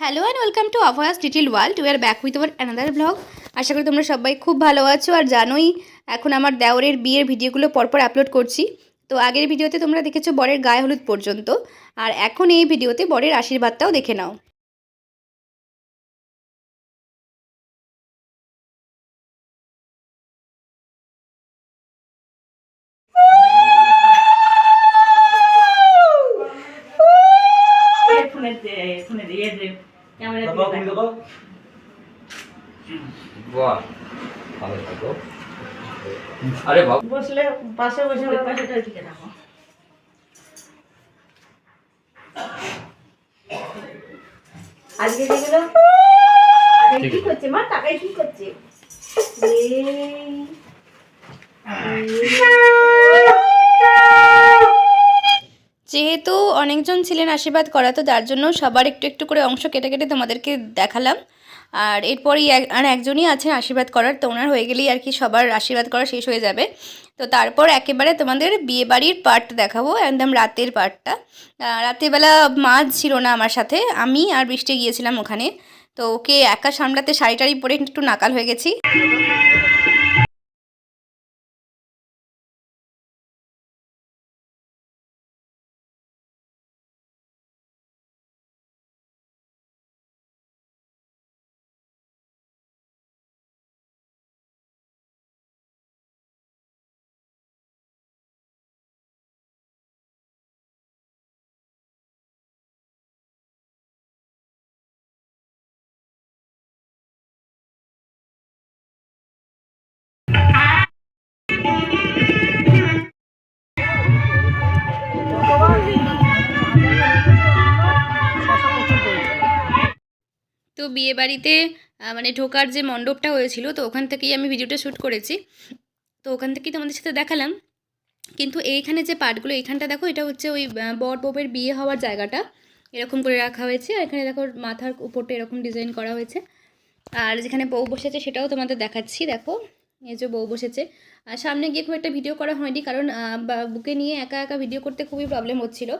Hello and welcome to Abhoyas detail world we are back with our another blog আশা করি তোমরা সবাই খুব ভালো আছো আর জানোই, এখন আমার দেওরের বিয়ের ভিডিওগুলো পরপর আপলোড করছি। তো আগের ভিডিওতে তোমরা দেখেছ বরের গায়ে হলুদ পর্যন্ত। আর এখন এই ভিডিওতে বরের আশীর্বাদটাও দেখে নাও। দেবো তুমি দেবো বাহ, ভালো থাকো। আরে বাবা। বসলে পাশে বসে ওই পাশেটা দিকে রাখো আজকে যেগুলো আরে কি করছে মা? টাকায় কি করছে? এই যেহেতু অনেকজন ছিলেন আশীর্বাদ করা, তো যার জন্য সবার একটু একটু করে অংশ কেটে কেটে তোমাদেরকে দেখালাম। আর এরপরই আর একজনই আছেন আশীর্বাদ করার, তো ওনার হয়ে গেলেই আর কি সবার আশীর্বাদ করা শেষ হয়ে যাবে। তো তারপর একেবারে তোমাদের বিয়েবাড়ির পার্ট দেখাবো একদম রাতের পার্টটা রাতেরবেলা মাঝ ছিল না আমার সাথে, আমি আর বৃষ্টি গিয়েছিলাম ওখানে। তো ওকে একা সামলাতে শাড়ি টাড়ি পরে একটু নাকাল হয়ে গেছি। তো বিয়ে বাড়িতে মানে ঢোকার যে মণ্ডপটা হয়েছিল, তো ওখান থেকেই আমি ভিডিওটা শ্যুট করেছি। তো ওখান থেকেই তোমাদের সাথে দেখালাম। কিন্তু এইখানে যে পার্টগুলো, এইখানটা দেখো, এটা হচ্ছে ওই বর বউয়ের বিয়ে হওয়ার জায়গাটা। এরকম করে রাখা হয়েছে। আর এখানে দেখো, মাথার উপরটা এরকম ডিজাইন করা হয়েছে। আর যেখানে বউ বসেছে, সেটাও তোমাদের দেখাচ্ছি, দেখো। এই যে বউ বসেছে। আর সামনে গিয়ে খুব একটা ভিডিও করা হয়নি, কারণ বুকে নিয়ে একা একা ভিডিও করতে খুবই প্রবলেম হচ্ছিল।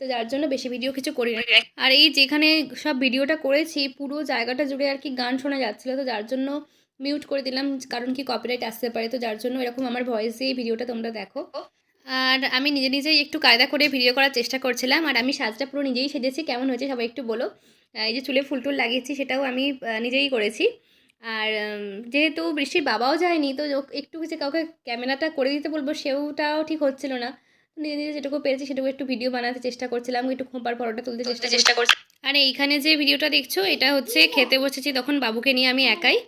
তো যার জন্য বেশি ভিডিও কিছু করি না আর এই যেখানে সব ভিডিওটা করেছি পুরো জায়গাটা জুড়ে আর কি গান শোনা যাচ্ছিল তো যার জন্য মিউট করে দিলাম কারণ কি কপিরাইট আসতে পারে তো যার জন্য এরকম আমার ভয়েসে এই ভিডিওটা তোমরা দেখো। আর আমি নিজে নিজেই একটু কায়দা করে ভিডিও করার চেষ্টা করছিলাম আর আমি সাজটা পুরো নিজেই সেজেছি কেমন হয়েছে সবাই একটু বলো। এই যে চুলে ফুল টুল লাগিয়েছি সেটাও আমি নিজেই করেছি। আর যেহেতু বৃষ্টির বাবাও যায়নি তো একটু কিছু কাউকে ক্যামেরাটা করে দিতে বলব সেওটাও ঠিক হচ্ছিল না। নিজে নিজে যেটুকু পেরেছি সেটুকু একটু ভিডিও বানাতে চেষ্টা করছিলাম একটু খোঁপার পরোটা তুলতে চেষ্টা চেষ্টা করছি। আর এইখানে যে ভিডিওটা দেখছ এটা হচ্ছে খেতে বসেছি তখন বাবুকে নিয়ে আমি একাই।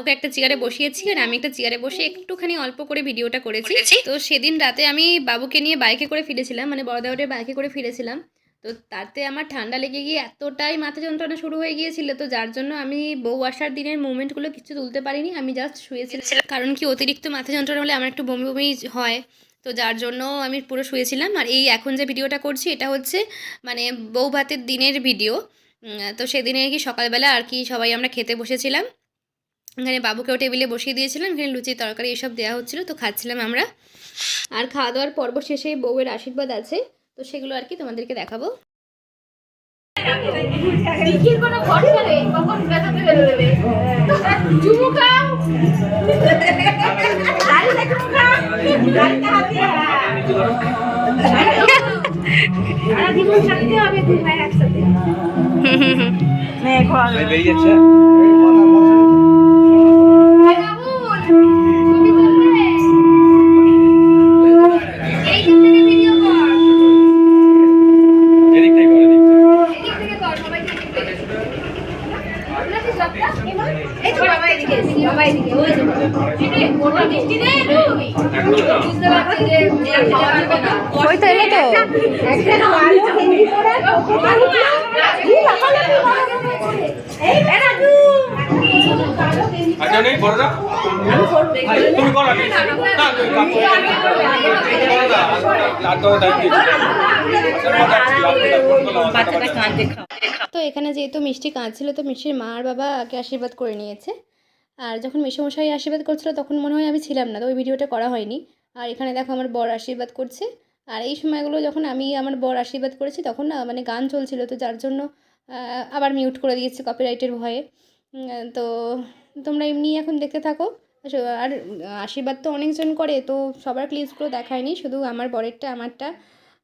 ওকে একটা চেয়ারে বসিয়েছি আর আমি একটা চেয়ারে বসে একটুখানি অল্প করে ভিডিওটা করেছি। তো সেদিন রাতে আমি বাবুকে নিয়ে বাইকে করে ফিরেছিলাম মানে বড়দাউটের বাইকে করে ফিরেছিলাম। তো তাতে আমার ঠান্ডা লেগে গিয়ে এতটাই মাথা যন্ত্রণা শুরু হয়ে গিয়েছিল তো যার জন্য আমি বউ আসার দিনের মুভমেন্টগুলো কিছু তুলতে পারিনি। আমি জাস্ট শুয়েছিলাম। কারণ কি অতিরিক্ত মাথা যন্ত্রণা হলে আমার একটু বমি বমি হয়। তো যার জন্য আমি পুরো শুয়েছিলাম। আর এই এখন যে ভিডিওটা করছি, এটা হচ্ছে মানে বউ ভাতের দিনের ভিডিও। তো সেদিনে কি সকালবেলা আর কি সবাই আমরা খেতে বসেছিলাম। এখানে বাবুকেও টেবিলে বসিয়ে দিয়েছিলাম, এখানে লুচি, তরকারি এসব দেওয়া হচ্ছিল, তো খাচ্ছিলাম আমরা। আর খাওয়া দাওয়ার পর্ব শেষে বউয়ের আশীর্বাদ আছে, তো সেগুলো আর কি তোমাদেরকে দেখাবো। কোনো নে ঘর। বেরিয়ে যাচ্ছে বাবুল, ছবি তুলবে? এই দিক থেকে ভিডিও কর এদিকটাই করে দিক এদিক থেকে কর সবাই এদিক থেকে বলেছিস বাপ্পা? এমা? এই তো বাবা এদিকে এসেছে, বাবা এদিকে ওই যে চিনি, ওটা মিষ্টি দে তুই বুঝতে পারছি যে যে খাওয়া যাবে না ওই তো এলো তো একটা ভালো হিন্দি করে কি লাফালাফি করে এই বেটা তুই আচ্ছা নেই বড় না তুমি করো আগে। না তুমি কাপ না তো কাঁদতে খাও তো এখানে যেহেতু মিষ্টি কাঁদছিল তো মিষ্টির মা আর বাবা আগে আশীর্বাদ করে নিয়েছে। আর যখন মেসমশাই আশীর্বাদ করছিল তখন মনে হয় আমি ছিলাম না তো ওই ভিডিওটা করা হয়নি। আর এখানে দেখো আমার বর আশীর্বাদ করছে। আর এই সময়গুলো যখন আমি আমার বর আশীর্বাদ করেছি, তখন না মানে গান চলছিল, তো যার জন্য আবার মিউট করে দিয়েছি কপিরাইটের ভয়ে। তো তোমরা এমনি এখন দেখতে থাকো। আর আশীর্বাদ তো অনেকজন করে, তো সবার ক্লিপসগুলো দেখায়নি, শুধু আমার বরেরটা, আমারটা।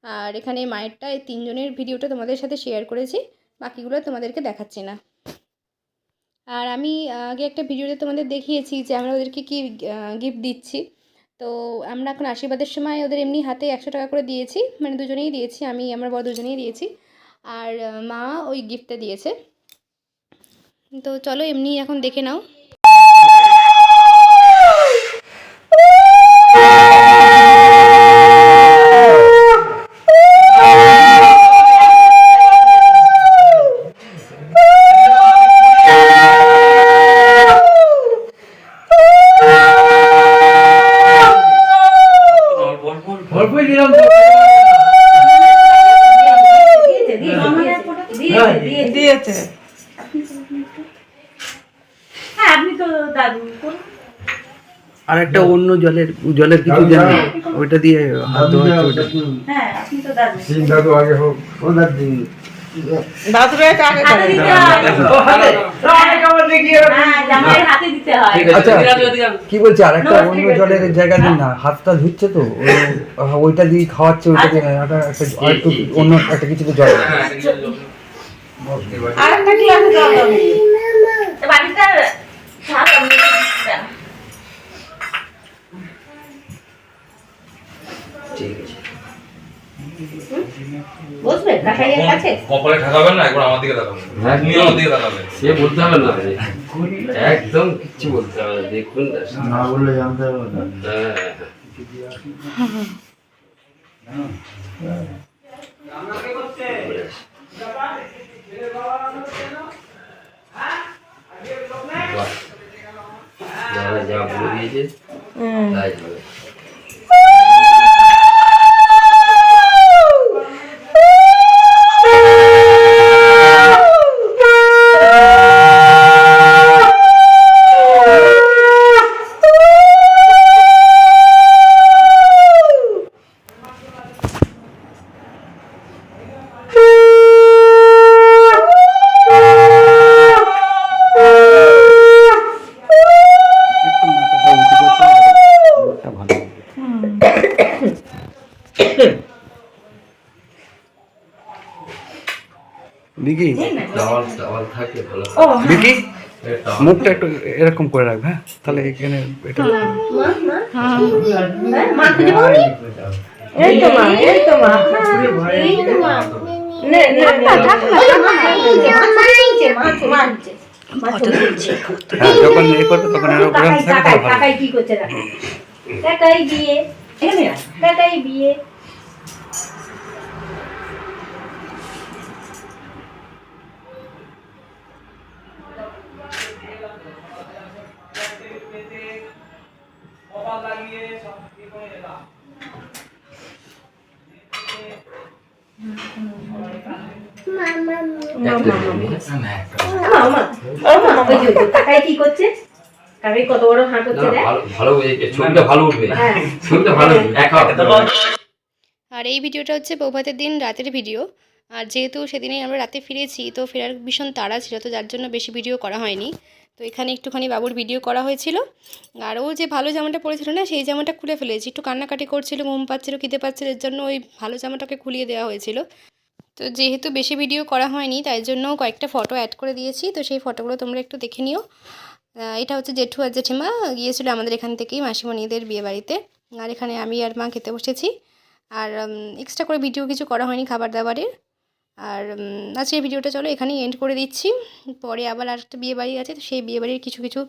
আর এখানে মায়েরটা, এই তিনজনের ভিডিওটা তোমাদের সাথে শেয়ার করেছি, বাকিগুলো তোমাদেরকে দেখাচ্ছি না। আর আমি আগে একটা ভিডিওতে তোমাদের দেখিয়েছি যে আমরা ওদেরকে কি গিফট দিচ্ছি। তো আমরা এখন আশীর্বাদের সময় ওদের এমনি হাতে একশো টাকা করে দিয়েছি মানে দুজনেই দিয়েছি, আমি, আমার বড় দুজনেই দিয়েছি। আর, মা ওই গিফটটা দিয়েছে। তো চলো এমনি এখন দেখে নাও। একটা অন্য জলের জলের কিছু দেন ওইটা দিয়ে হাত ধোয়া হচ্ছে ওটা হ্যাঁ, আপনি তো দাদু। দাদু আগে হোক ও দাদু হাতে দিতে হয়। হ্যাঁ, জামাইয়ের হাতে দিতে হয়। আচ্ছা কি বলছে আর একটা অন্য জলের জায়গা দিন না হাতটা ধুচ্ছে তো ওইটা দিয়ে খাওয়াচ্ছে ওইটা দিয়ে না, একটা একটা- আর একটু অন্য একটা কিছুতে জল দেন। আর একটা গ্লাসে জল দাও দেখি। বাড়িটা ভাত আমি দিতে দাও। বসবে কাকাইয়ের কপালে ঠেকাবেন না একবার আমার দিকে তাকাবেন। আপনি আমার দিকে তাকাবেন। সে বলতে হবে না একদম কিচ্ছু বলতে হবে দেখুন না। না বললে জানতে হবে না। হ্যাঁ। যারা যা বলে দিয়েছে তাই হবে। এই টাওয়াল মুখটা একটু এরকম করে রাখবে হ্যাঁ তাহলে এখানে এটা হ্যাঁ, মা খুঁজে পাওনি এই তো মা এই তো মা এই তো মা নে নে নে মা নিচে মা মা নিচে হ্যাঁ যখন এ করবে তখন এরকম থাকে কাকাই কি করছে দেখো কাকাই কাকাই বিয়ে। আমা, আমা, আমা, ওই যে, ওই যে, কাকাই কি করছে? কত বড় হাঁ না, করছে দেখ। ভালো ভালো ছবিটা ভালো উঠবে। হ্যাঁ। ছবিটা ভালো উঠবে একা আর এই ভিডিওটা হচ্ছে প্রভাতের দিন রাতের ভিডিও। আর যেহেতু সেদিনেই আমরা রাতে ফিরেছি তো ফেরার ভীষণ তাড়া ছিল তো যার জন্য বেশি ভিডিও করা হয়নি। তো এখানে একটুখানি বাবুর ভিডিও করা হয়েছিল। আর ও যে ভালো জামাটা পরেছিল না সেই জামাটা খুলে ফেলেছি। একটু কান্নাকাটি করছিল ঘুম পাচ্ছিল খিদে পাচ্ছিল এর জন্য ওই ভালো জামাটাকে খুলিয়ে দেওয়া হয়েছিল। তো যেহেতু বেশি ভিডিও করা হয়নি তাই জন্য কয়েকটা ফটো অ্যাড করে দিয়েছি। তো সেই ফটোগুলো তোমরা একটু দেখে নিও। এটা হচ্ছে জেঠু আর জেঠিমা। গিয়েছিল আমাদের এখান থেকেই মাসিমণিদের বিয়ে বাড়িতে আর এখানে আমি আর মা খেতে বসেছি। আর এক্সট্রা করে ভিডিও কিছু করা হয়নি খাবার দাবারের আর উম, আজকের ভিডিওটা চলো এখানেই এন্ড করে দিচ্ছি। পরে আবার আর একটা বিয়ে বাড়ি আছে তো সেই বিয়েবাড়ির কিছু কিছু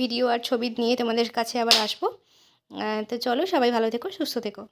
ভিডিও আর ছবি নিয়ে তোমাদের কাছে আবার আসব। তো চলো সবাই ভালো থেকো সুস্থ থেকো।